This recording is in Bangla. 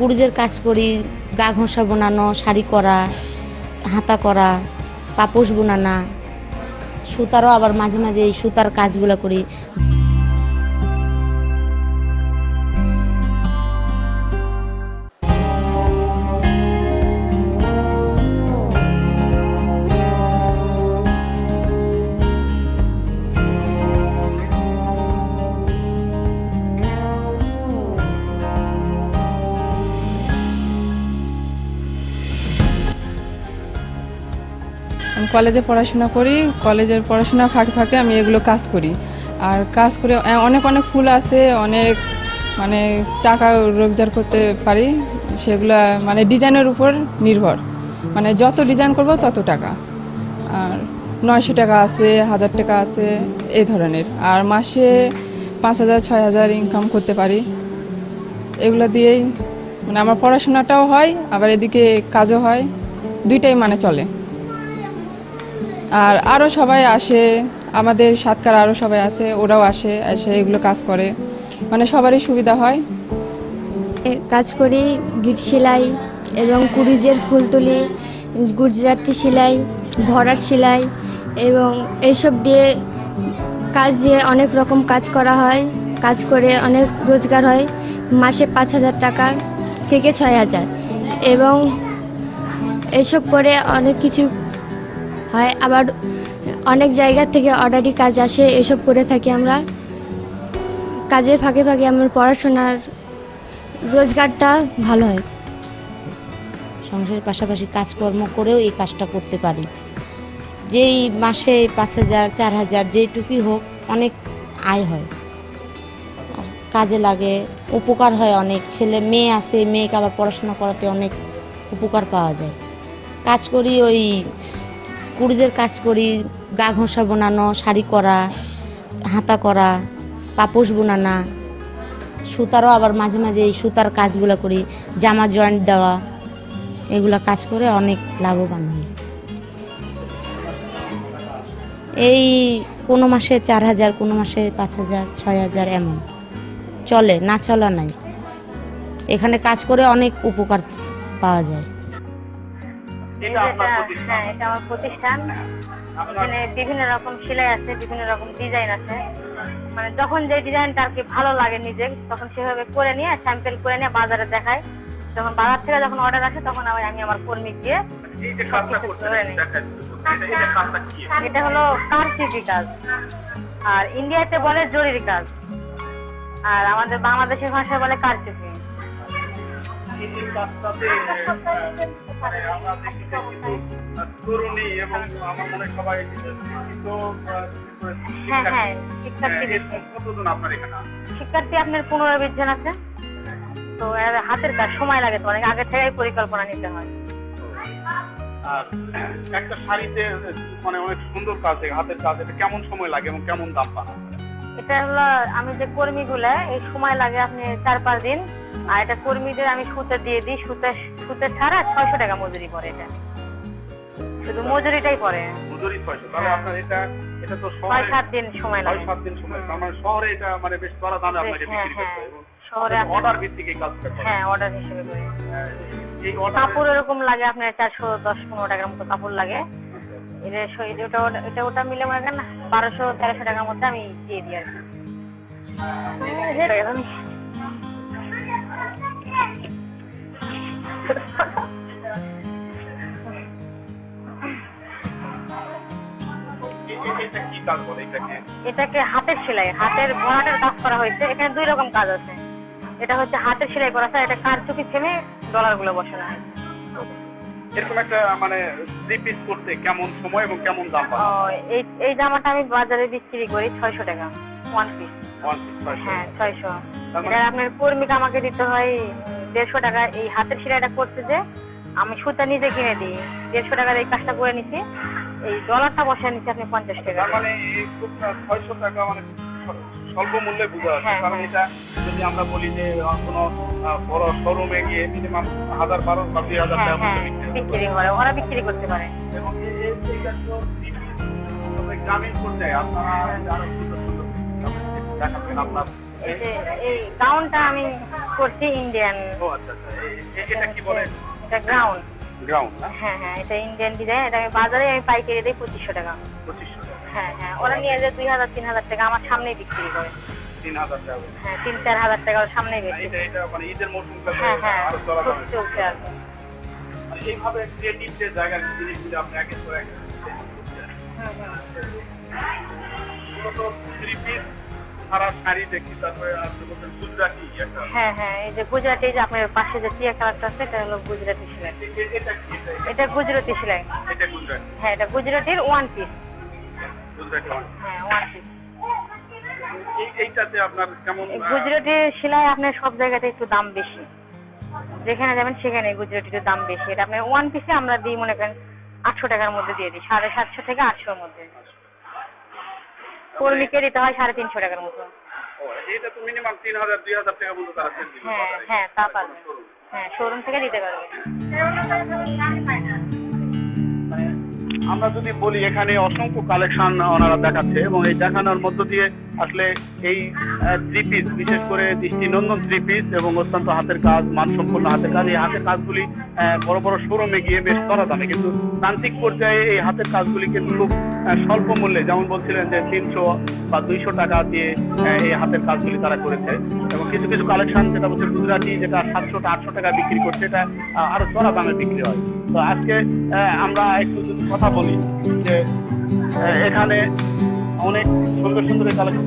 কুরুজের কাজ করি, গা ঘষা বোনানো, শাড়ি করা, হাতা করা, পাপোশ বোনানা, সুতারও আবার মাঝে মাঝে এই সুতার কাজগুলো করি। কলেজে পড়াশোনা করি, কলেজের পড়াশোনা ফাঁকে ফাঁকে আমি এগুলো কাজ করি। আর কাজ করে অনেক অনেক ফুল আছে, অনেক মানে টাকা রোজগার করতে পারি, সেগুলো মানে ডিজাইনের উপর নির্ভর। মানে যত ডিজাইন করব তত টাকা। আর নয়শো টাকা আছে, হাজার টাকা আছে, এই ধরনের। আর মাসে পাঁচ হাজার, ছয় হাজার ইনকাম করতে পারি। এগুলো দিয়েই মানে আমার পড়াশোনাটাও হয়, আবার এদিকে কাজও হয়, দুইটাই মানে চলে। আর আরও সবাই আসে, আমাদের সাতকার আরও সবাই আছে ওরাও আসে, এসে এগুলো কাজ করে। মানে সবারই সুবিধা হয়। কাজ করি, গিট সেলাই এবং কুরিজের ফুল তুলি, গুজরাটি সেলাই, ভরাট সেলাই এবং এইসব দিয়ে কাজ দিয়ে অনেক রকম কাজ করা হয়। কাজ করে অনেক রোজগার হয়। মাসে পাঁচ হাজার টাকা থেকে ছয় হাজার। এবং এইসব করে অনেক কিছু হয়। আবার অনেক জায়গা থেকে অর্ডারি কাজ আসে, এসব করে থাকি আমরা। কাজের ফাঁকে ফাঁকে আমার পড়াশোনার রোজগারটা ভালো হয়। সংসারের পাশাপাশি কাজকর্ম করেও এই কাজটা করতে পারি। যেই মাসে পাঁচ হাজার, চার হাজার যেইটুকুই হোক, অনেক আয় হয়। কাজে লাগে, উপকার হয় অনেক। ছেলে মেয়ে আছে, মেয়েকে আবার পড়াশোনা করাতে অনেক উপকার পাওয়া যায়। কাজ করি ওই কুরুজের কাজ করি, গা ঘষা বোনানো, শাড়ি করা, হাতা করা, পাপোশ বোনানা, সুতারও আবার মাঝে মাঝে এই সুতার কাজগুলো করি, জামা জয়েন্ট দেওয়া, এগুলো কাজ করে অনেক লাভবান হই। এই কোনো মাসে চার হাজার, কোনো মাসে পাঁচ হাজার, ছয় হাজার এমন। চলে, না চলা নাই। এখানে কাজ করে অনেক উপকার পাওয়া যায়। এটা হ্যাঁ এটা আমার প্রতিষ্ঠান। এখানে বিভিন্ন রকম সেলাই আছে বিভিন্ন রকম ডিজাইন আছে। মানে যখন যে ডিজাইনটা আর কি ভালো লাগে নিজে তখন সেভাবে করে নিয়ে স্যাম্পল করে নিয়ে বাজারে দেখায়। যখন বাজার থেকে যখন অর্ডার আসে তখন আবার আমি আমার কর্মী দিয়ে নিই। এটা হলো কারচুপি কাজ। আর ইন্ডিয়াতে বলে জরির কাজ। আর আমাদের বাংলাদেশের ভাষায় বলে কারচুপি আমরা দেখি যে কিছু তরুণী এবং আমার মনে সবাই শিক্ষিত হ্যাঁ হ্যাঁ শিক্ষার্থী। শিক্ষার্থী কতজন আপনার এখানে? শিক্ষার্থী আপনার পনেরো বিশ জন আছে তো হাতের কাজ সময় লাগে তো অনেক আগে থেকেই পরিকল্পনা নিতে হয় আর একটা শাড়িতে মানে অনেক সুন্দর কাজ হাতের কাজ এটা কেমন সময় লাগে এবং কেমন দাম পান? এটা হলো আমি যে কর্মীগুলো এই সময় লাগে আপনি চার পাঁচ দিন আর এটা কর্মীদের আমি সুতে দিয়ে দিই সুতে সুতে ছাড়া ছয়শো টাকা মজুরি পড়ে এটা। শুধু মজুরিটাই পড়ে। মজুরি ছয়শো তাহলে আপনার এটা এটা তো ছয় সাত দিন সময় লাগে। সাত দিন সময় মানে শহরে এটা মানে বেশ চড়া দামে আপনাকে হ্যাঁ, বিক্রি করতে হ্যাঁ। শহরে অর্ডার ভিত্তিক এই কাজটা হ্যাঁ অর্ডার হিসেবে করি। অর্ডার কাপড় এরকম লাগে আপনার চারশো দশ পনেরো টাকার মতো কাপড় লাগে। এটা এটা ওটা এটা ওটা মিলে মনে করেন বারোশো তেরোশো টাকার মধ্যে আমি দিয়ে দিই আর কি। এটা এটাকে? হাতের সেলাই হাতের ভরাটের কাজ করা হয়েছে। এখানে দুই রকম কাজ আছে। এটা হচ্ছে হাতের সেলাই করা আছে এটা কারচুপি থেমে ডলারগুলো বসানো হয়। এরকম একটা মানে থ্রি পিস করতে কেমন সময় এবং কেমন দাম এই এই জামাটা আমি বাজারে বিক্রি করি ছয়শো টাকা ওয়ান পিস ওয়ান পিস হ্যাঁ মানে- এটা আপনার কর্মীকে আমাকে দিতে হয় দেড়শো টাকা। এই হাতের সেলাইটা করতে যে আমি সুতা নিজে কিনে দিই। দেড়শো টাকার এই কাজটা করে নিচ্ছি এই ডলারটা বসে নিচ্ছি আপনি পঞ্চাশ টাকা। তার মানে টাকা মানে স্বল্প মূল্যে বোঝা যাচ্ছে হ্যাঁ, কারণ হ্যাঁ। এটা যদি আমরা বলি যে কোনো বড় শোরুমে গিয়ে মিনিমাম হাজার বারো বা দুই হাজার হ্যাঁ হ্যাঁ। মধ্যে বিক্রি করে ওরা বিক্রি করতে পারে। এবং গ্রামীণ পর্যায়ে আপনারা আরও সুন্দর সুন্দর দেখাবেন আপনার। এই গাউনটা আমি করছি ইন্ডিয়ান ও আচ্ছা আচ্ছা। এ- এ- এটা কি বলে? এটা গ্রাউন্ড গ্রাউন্ড হ্যাঁ হ্যাঁ এটা ইন্ডিয়ান ডিজাইন এটা আমি বাজারে আমি পাইকারি দিই পঁচিশশো টাকা। পঁচিশশো টাকা। হ্যাঁ হ্যাঁ ওরা নিয়ে যায় দুই হাজার তিন হাজার টাকা আমার সামনেই বিক্রি করে। তিন হাজার টাকা হ্যাঁ তিন চার হাজার টাকা করে। মানে ঈদের মৌসুম হ্যাঁ হ্যাঁ চলছে আর মানে এইভাবে ক্রিয়েটিভ যে জিনিসগুলো আপনি পর এক হ্যাঁ হ্যাঁ এই যে গুজরাটি যে আপনার পাশে যে টিয়া কালারটা আছে এটা হলো গুজরাটি সেলাই? এটা গুজরাটি সেলাই। হ্যাঁ এটা গুজরাটির ওয়ান পিস এইটাতে আপনার কেমন আহ, সেলাই আপনার সব জায়গাতে একটু দাম বেশি। যেখানে যাবেন সেখানে গুজরাটির দাম বেশি। এটা আপনার ওয়ান পিসে আমরা দিই মনে করেন আটশো টাকার মধ্যে দিয়ে দিই সাড়ে সাতশো থেকে আটশোর মধ্যে। কর্মীকে দিতে হয় সাড়ে তিনশো টাকার মতো। এটা তো মিনিমাম তিন হাজার দুই হাজার টাকা মতো তারা হ্যাঁ হ্যাঁ তা পারবে হ্যাঁ শোরুম থেকে দিতে পারবে আমরা যদি বলি এখানে অসংখ্য কালেকশন ওনারা দেখাচ্ছে এবং এই দেখানোর মধ্য দিয়ে আসলে এই থ্রি পিস বিশেষ করে দৃষ্টিনন্দন থ্রি পিস এবং অত্যন্ত হাতের কাজ, মানসম্পন্ন হাতের কাজ, এই হাতের কাজগুলি বড় বড় শোরুমে গিয়ে বেশ করা দামে। কিন্তু প্রান্তিক পর্যায়ে এই হাতের কাজগুলি কিন্তু খুব স্বল্প মূল্যে, যেমন বলছিলেন যে তিনশো বা দুইশো টাকা দিয়ে এই হাতের কাজগুলি তারা করেছে। এবং কিছু কিছু কালেকশন যেটা বলছে গুজরাটি, যেটা সাতশো আটশো টাকা বিক্রি করছে, এটা আরও চড়া দামে বিক্রি হয়। তো আজকে আমরা একটু যদি কথা বলি যে এখানে অনেক সুন্দর সুন্দর কালেকশন